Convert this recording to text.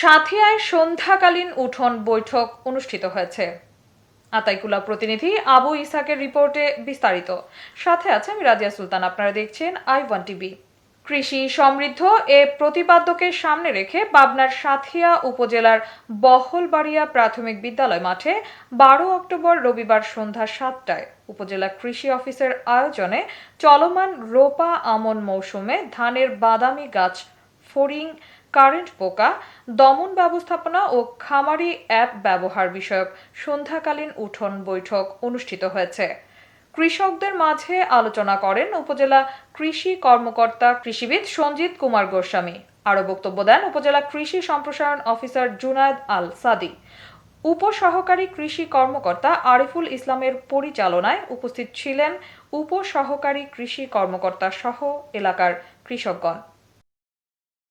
সাথিয়ায় সন্ধ্যাকালীন উঠোন বৈঠক অনুষ্ঠিত হয়েছে। আতাইকুলা প্রতিনিধি আবু ইসাকের রিপোর্টে বিস্তারিত। সাথে আছে আমি রাজিয়া সুলতান, আপনারা দেখছেন আই ওয়ান টিভি। কৃষি সমৃদ্ধ এ প্রতিপাদ্যকে সামনে রেখে পাবনার সাথিয়া উপজেলার বহলবাড়িয়া প্রাথমিক বিদ্যালয় মাঠে বারো অক্টোবর রবিবার সন্ধ্যা সাতটায় উপজেলা কৃষি অফিসের আয়োজনে চলমান রোপা আমন মৌসুমে ধানের বাদামি গাছ ফড়িং কারেন্ট পোকা, দমন ব্যবস্থাপনা ও খামারি অ্যাপ ব্যবহার বিষয়ক সন্ধ্যাকালীন উঠোন বৈঠক অনুষ্ঠিত হয়েছে। কৃষকদের মাঝে আলোচনা করেন উপজেলা কৃষি কর্মকর্তা কৃষিবিদ সঞ্জিত কুমার গোস্বামী। আরও বক্তব্য দেন উপজেলা কৃষি সম্প্রসারণ অফিসার জুনায়দ আল সাদি। উপসহকারী কৃষি কর্মকর্তা আরিফুল ইসলামের পরিচালনায় উপস্থিত ছিলেন উপসহকারী কৃষি কর্মকর্তা সহ এলাকার কৃষকগণ।